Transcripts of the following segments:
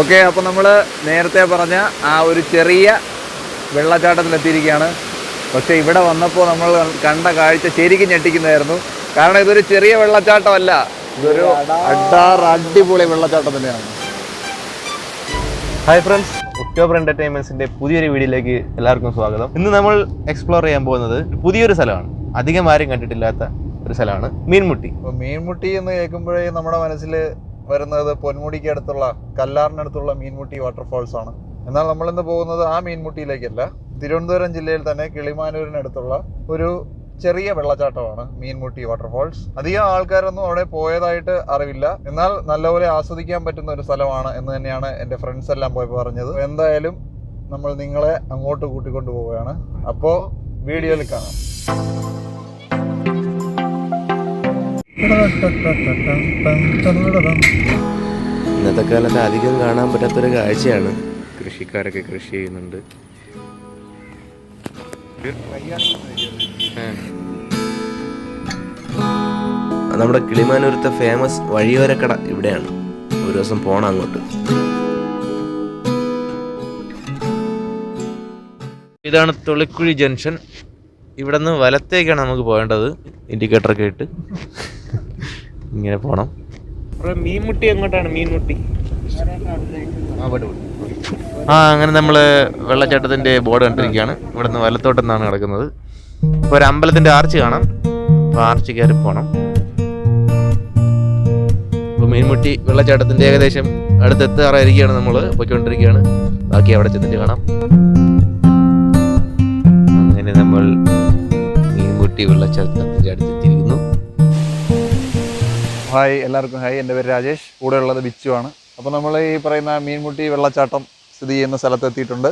Okay അപ്പോൾ നമ്മൾ നേരത്തെ പറഞ്ഞ ആ ഒരു ചെറിയ വെള്ളച്ചാട്ടത്തിലെത്തിയിരിക്കുകയാണ്. പക്ഷേ ഇവിടെ വന്നപ്പോൾ നമ്മൾ കണ്ട കാഴ്ച ശരിക്കും ഞെട്ടിക്കുന്നതായിരുന്നു. കാരണം ഇതൊരു ചെറിയ വെള്ളച്ചാട്ടമല്ല. ഇതൊരു അഡാർ അടിപൊളി വെള്ളച്ചാട്ടം തന്നെയാണ്. ഹായ് ഫ്രണ്ട്സ് ഒക്ടോബർ എന്റർടൈൻമെന്റ്സിന്റെ പുതിയൊരു വീഡിയോയിലേക്ക് എല്ലാവർക്കും സ്വാഗതം. ഇന്ന് നമ്മൾ എക്സ്പ്ലോർ ചെയ്യാൻ പോകുന്നത് പുതിയൊരു സ്ഥലമാണ്. അധികം ആരും കണ്ടിട്ടില്ലാത്ത ഒരു സ്ഥലമാണ് മീൻമുട്ടി. അപ്പോൾ മീൻമുട്ടി എന്ന് കേൾക്കുമ്പോഴേ നമ്മുടെ മനസ്സിൽ വരുന്നത് പൊന്മുടിക്ക് അടുത്തുള്ള കല്ലാറിനടുത്തുള്ള മീൻമുട്ടി വാട്ടർഫാൾസ് ആണ്. എന്നാൽ നമ്മളിന്ന് പോകുന്നത് ആ മീൻമുട്ടിയിലേക്കല്ല. തിരുവനന്തപുരം ജില്ലയിൽ തന്നെ കിളിമാനൂരിനടുത്തുള്ള ഒരു ചെറിയ വെള്ളച്ചാട്ടമാണ് മീൻമുട്ടി വാട്ടർഫാൾസ് അധികം ആൾക്കാരൊന്നും അവിടെ പോയതായിട്ട് അറിവില്ല. എന്നാൽ നല്ലപോലെ ആസ്വദിക്കാൻ പറ്റുന്ന ഒരു സ്ഥലമാണ് എന്ന് തന്നെയാണ് എന്റെ ഫ്രണ്ട്സ് എല്ലാം പോയി പറഞ്ഞത്. എന്തായാലും നമ്മൾ നിങ്ങളെ അങ്ങോട്ട് കൂട്ടിക്കൊണ്ടു പോവുകയാണ് അപ്പോൾ വീഡിയോയിൽ കാണാം. ഇന്നത്തെ കാലത്ത് അധികം കാണാൻ പറ്റാത്തൊരു കാഴ്ചയാണ് കൃഷിക്കാരൊക്കെ കൃഷി ചെയ്യുന്നുണ്ട്. നമ്മുടെ കിളിമാനൂരത്തെ ഫേമസ് വഴിയോരക്കട ഇവിടെയാണ്. ഒരു ദിവസം പോണം അങ്ങോട്ട്. ഇതാണ് തൊളിക്കുഴി ജംഗ്ഷൻ. ഇവിടെ നിന്ന് വലത്തേക്കാണ് നമുക്ക് പോകേണ്ടത്. ഇൻഡിക്കേറ്ററൊക്കെ ഇട്ട്. ഇങ്ങനെ പോണം. മീൻമുട്ടി എങ്ങോട്ടാണ്? മീൻമുട്ടി ആ അങ്ങനെ നമ്മൾ വെള്ളച്ചാട്ടത്തിന്റെ ബോർഡ് കണ്ടിരിക്കുകയാണ്. ഇവിടെ നിന്ന് വലത്തോട്ടെന്നാണ് കിടക്കുന്നത്. ഇപ്പോൾ ഒരു അമ്പലത്തിന്റെ ആർച്ച് കാണാം. അപ്പോൾ ആർച്ച് കയറി പോണം. ഇപ്പൊ മീൻമുട്ടി വെള്ളച്ചാട്ടത്തിന്റെ ഏകദേശം അടുത്തെത്താറായിരിക്കുകയാണ് നമ്മൾ പോയിക്കൊണ്ടിരിക്കുകയാണ്. ബാക്കി അവിടെ ചെന്നിട്ട് കാണാം. അങ്ങനെ നമ്മൾ മീൻമുട്ടി വെള്ളച്ചാട്ടത്തിന്റെ ഹായ് എല്ലാവർക്കും ഹായ്. എന്റെ പേര് രാജേഷ്. കൂടെ ഉള്ളത് ബിച്ചു ആണ്. അപ്പോൾ നമ്മൾ ഈ പറയുന്ന മീൻമുട്ടി വെള്ളച്ചാട്ടം സ്ഥിതി ചെയ്യുന്ന സ്ഥലത്ത് എത്തിയിട്ടുണ്ട്.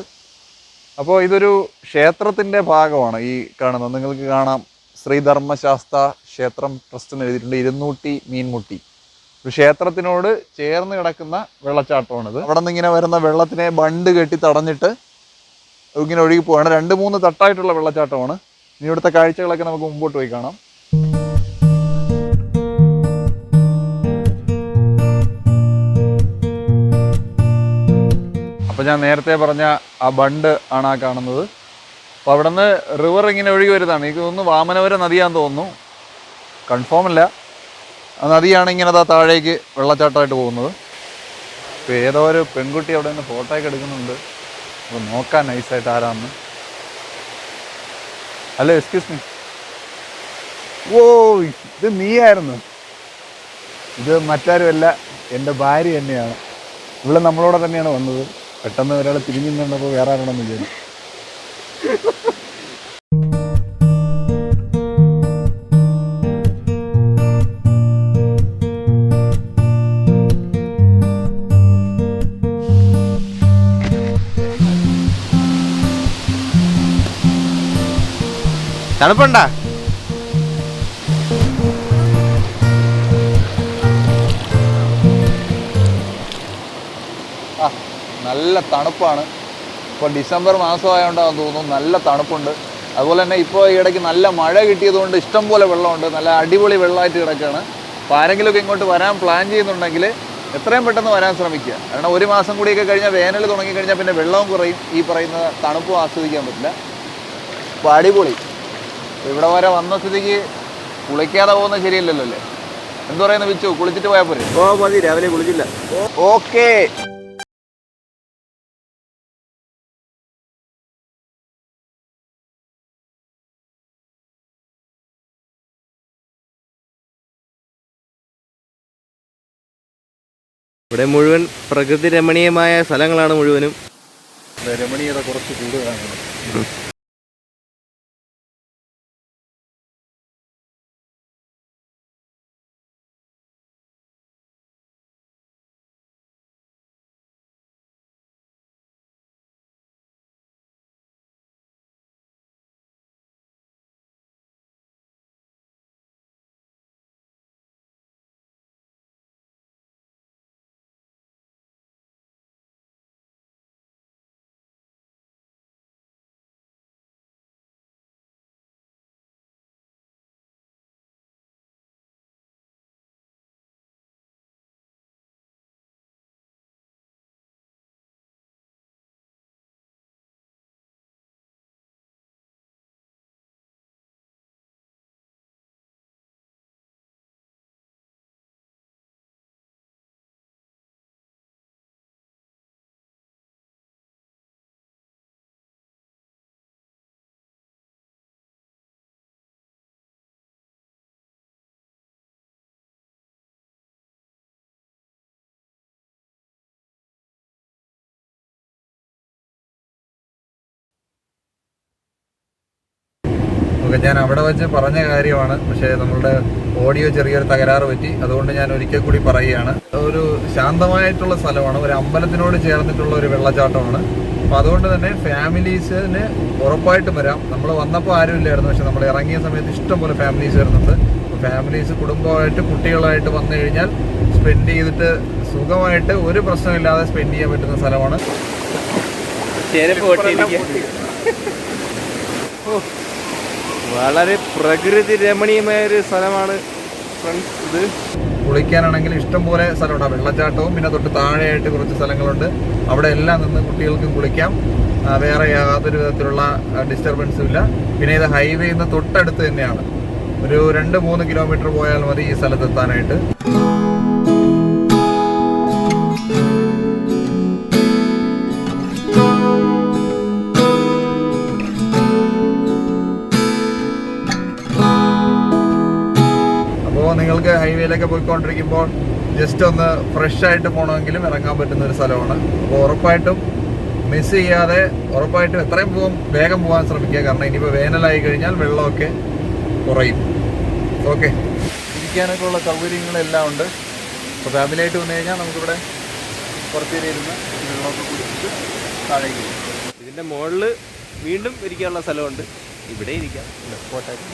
അപ്പോൾ ഇതൊരു ക്ഷേത്രത്തിന്റെ ഭാഗമാണ് ഈ കാണുന്നത്. നിങ്ങൾക്ക് കാണാം. ശ്രീധർമ്മശാസ്ത്ര ക്ഷേത്രം ട്രസ്റ്റ് എന്ന് എഴുതിയിട്ടുണ്ട്. ഇരുന്നൂറ്റി മീൻമുട്ടി. ഒരു ക്ഷേത്രത്തിനോട് ചേർന്ന് കിടക്കുന്ന വെള്ളച്ചാട്ടമാണിത്. അവിടെ നിന്ന് ഇങ്ങനെ വരുന്ന വെള്ളത്തിനെ ബണ്ട് കെട്ടി തടഞ്ഞിട്ട് ഇങ്ങനെ ഒഴുകി പോവാണ് രണ്ട് മൂന്ന് തട്ടായിട്ടുള്ള വെള്ളച്ചാട്ടമാണ്. ഇനി ഇവിടുത്തെ കാഴ്ചകളൊക്കെ നമുക്ക് മുമ്പോട്ട് പോയി കാണാം. അപ്പോൾ ഞാൻ നേരത്തെ പറഞ്ഞ ആ ബണ്ട് ആണ് ആ കാണുന്നത്. അപ്പോൾ അവിടെ നിന്ന് റിവർ ഇങ്ങനെ ഒഴുകി വരുന്നതാണ്. എനിക്ക് തോന്നുന്നു വാമനപുരം നദിയാന്ന് തോന്നുന്നു. കൺഫേം അല്ല ആ നദിയാണ് ഇങ്ങനെ അതാ താഴേക്ക് വെള്ളച്ചാട്ടമായിട്ട് പോകുന്നത്. ഇപ്പോൾ ഏതോ ഒരു പെൺകുട്ടി അവിടെ നിന്ന് ഫോട്ടോ ഒക്കെ എടുക്കുന്നുണ്ട്. അപ്പോൾ നോക്കാൻ നൈസായിട്ട് ആരാന്ന്. ഹലോ എക്സ്ക്യൂസ് മീ ഓ ഇത് നീയായിരുന്നു. ഇത് മറ്റാരുമല്ല എന്റെ ഭാര്യ തന്നെയാണ്. ഇവിടെ നമ്മളോടെ തന്നെയാണ് വന്നത്. പെട്ടെന്ന് ഒരാൾ തിരിഞ്ഞു കണ്ടപ്പോൾ വേറെ ആരാണെന്ന് വിചാരിച്ചു. തണുപ്പുണ്ടാ? നല്ല തണുപ്പാണ്. ഇപ്പോൾ ഡിസംബർ മാസമായതുകൊണ്ടാണെന്ന് തോന്നുന്നു നല്ല തണുപ്പുണ്ട്. അതുപോലെ തന്നെ ഇപ്പോൾ ഈ ഇടയ്ക്ക് നല്ല മഴ കിട്ടിയതുകൊണ്ട് ഇഷ്ടം പോലെ വെള്ളമുണ്ട്. നല്ല അടിപൊളി വെള്ളമായിട്ട് കിടക്കുകയാണ് അപ്പോൾ ആരെങ്കിലുമൊക്കെ ഇങ്ങോട്ട് വരാൻ പ്ലാൻ ചെയ്യുന്നുണ്ടെങ്കിൽ എത്രയും പെട്ടെന്ന് വരാൻ ശ്രമിക്കുക. കാരണം ഒരു മാസം കൂടിയൊക്കെ കഴിഞ്ഞാൽ വേനൽ തുടങ്ങിക്കഴിഞ്ഞാൽ പിന്നെ വെള്ളവും കുറയും. ഈ പറയുന്ന തണുപ്പും ആസ്വദിക്കാൻ പറ്റില്ല. അപ്പോൾ അടിപൊളി. ഇവിടെ വരെ വന്ന സ്ഥിതിക്ക് കുളിക്കാതെ പോകുന്നത് ശരിയല്ലല്ലോ അല്ലേ? എന്ത് പറയുന്നത് വിച്ചു? കുളിച്ചിട്ട് പോയാൽ പോരെ? ഓ മതി. രാവിലെ കുളിച്ചില്ല. ഓക്കേ. ഇവിടെ മുഴുവൻ പ്രകൃതി രമണീയമായ സ്ഥലങ്ങളാണ് മുഴുവനും. രമണീയത കുറച്ച് കൂടുതലാണ്. ഓക്കെ ഞാൻ അവിടെ വെച്ച് പറഞ്ഞ കാര്യമാണ്. പക്ഷേ നമ്മളുടെ ഓഡിയോ ചെറിയൊരു തകരാറ് പറ്റി. അതുകൊണ്ട് ഞാൻ ഒരിക്കൽ കൂടി പറയുകയാണ്. ഒരു ശാന്തമായിട്ടുള്ള സ്ഥലമാണ്. ഒരു അമ്പലത്തിനോട് ചേർന്നിട്ടുള്ള ഒരു വെള്ളച്ചാട്ടമാണ്. അപ്പോൾ അതുകൊണ്ട് തന്നെ ഫാമിലീസിന് ഉറപ്പായിട്ടും വരാം. നമ്മൾ വന്നപ്പോൾ ആരും ഇല്ലായിരുന്നു. പക്ഷെ നമ്മൾ ഇറങ്ങിയ സമയത്ത് ഇഷ്ടംപോലെ ഫാമിലീസ് വരുന്നുണ്ട്. ഫാമിലീസ് കുടുംബമായിട്ട് കുട്ടികളായിട്ട് വന്നു കഴിഞ്ഞാൽ സ്പെൻഡ് ചെയ്തിട്ട് സുഖമായിട്ട് ഒരു പ്രശ്നമില്ലാതെ സ്പെൻഡ് ചെയ്യാൻ പറ്റുന്ന സ്ഥലമാണ്. ഓ, വളരെ പ്രകൃതി രമണീയമായ ഒരു സ്ഥലമാണ് ഇത്. കുളിക്കാനാണെങ്കിൽ ഇഷ്ടംപോലെ സ്ഥലമുണ്ട്. വെള്ളച്ചാട്ടവും പിന്നെ തൊട്ട് താഴെയായിട്ട് കുറച്ച് സ്ഥലങ്ങളുണ്ട്. അവിടെ എല്ലാം നിന്ന് കുട്ടികൾക്കും കുളിക്കാം. വേറെ യാതൊരു വിധത്തിലുള്ള ഡിസ്റ്റർബൻസും ഇല്ല. പിന്നെ ഇത് ഹൈവേ നിന്ന് തൊട്ടടുത്ത് തന്നെയാണ്. ഒരു രണ്ട് മൂന്ന് കിലോമീറ്റർ പോയാൽ മതി ഈ സ്ഥലത്തെത്താനായിട്ട്. ഹൈവേയിലൊക്കെ പോയിക്കൊണ്ടിരിക്കുമ്പോൾ ജസ്റ്റ് ഒന്ന് ഫ്രഷ് ആയിട്ട് പോകണമെങ്കിലും ഇറങ്ങാൻ പറ്റുന്ന ഒരു സ്ഥലമാണ്. അപ്പോൾ ഉറപ്പായിട്ടും മിസ് ചെയ്യാതെ ഉറപ്പായിട്ടും എത്രയും പോകും വേഗം പോകാൻ ശ്രമിക്കുക. കാരണം ഇനിയിപ്പോൾ വേനലായി കഴിഞ്ഞാൽ വെള്ളമൊക്കെ കുറയും. ഓക്കെ ഇരിക്കാനൊക്കെ ഉള്ള സൗകര്യങ്ങളെല്ലാം ഉണ്ട്. അപ്പോൾ ഫാമിലിയായിട്ട് വന്നു കഴിഞ്ഞാൽ നമുക്കിവിടെ പുറത്തേരിയിരുന്ന് വെള്ളമൊക്കെ കുടിച്ചിട്ട് താഴേക്ക് ഇതിന്റെ മുകളിൽ വീണ്ടും ഇരിക്കാനുള്ള സ്ഥലമുണ്ട്. ഇവിടെ ഇരിക്കാം. കോട്ടായിട്ട്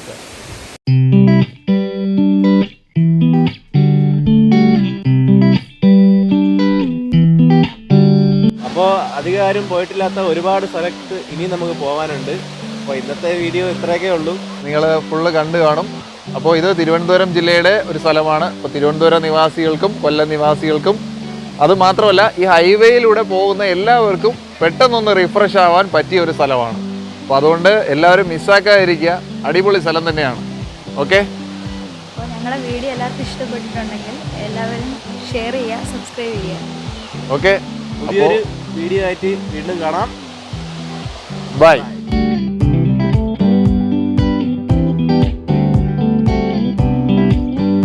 അധികാരം പോയിട്ടില്ലാത്ത ഒരുപാട് സ്ഥലത്ത് ഇനി നമുക്ക് പോകാനുണ്ട് അപ്പോൾ ഇന്നത്തെ വീഡിയോ ഇത്രയൊക്കെ ഉള്ളൂ. നിങ്ങൾ ഫുള്ള് കണ്ടു കാണും. അപ്പോൾ ഇത് തിരുവനന്തപുരം ജില്ലയുടെ ഒരു സ്ഥലമാണ്. അപ്പോൾ തിരുവനന്തപുരം നിവാസികൾക്കും കൊല്ലം നിവാസികൾക്കും അത് മാത്രമല്ല ഈ ഹൈവേയിലൂടെ പോകുന്ന എല്ലാവർക്കും പെട്ടെന്നൊന്ന് റിഫ്രഷ് ആവാൻ പറ്റിയ ഒരു സ്ഥലമാണ്. അപ്പോൾ അതുകൊണ്ട് എല്ലാവരും മിസ്സാക്കാതിരിക്കുക. അടിപൊളി സ്ഥലം തന്നെയാണ്. ഓക്കെ അപ്പോൾ ഞങ്ങളുടെ വീഡിയോ എല്ലാവർക്കും ഇഷ്ടപ്പെട്ടിട്ടുണ്ടെങ്കിൽ എല്ലാവരും ഷെയർ ചെയ്യുക സബ്സ്ക്രൈബ് ചെയ്യുക. ഓക്കെ പുതിയൊരു വീഡിയോ ആയിട്ട് വീണ്ടും കാണാം. ബൈ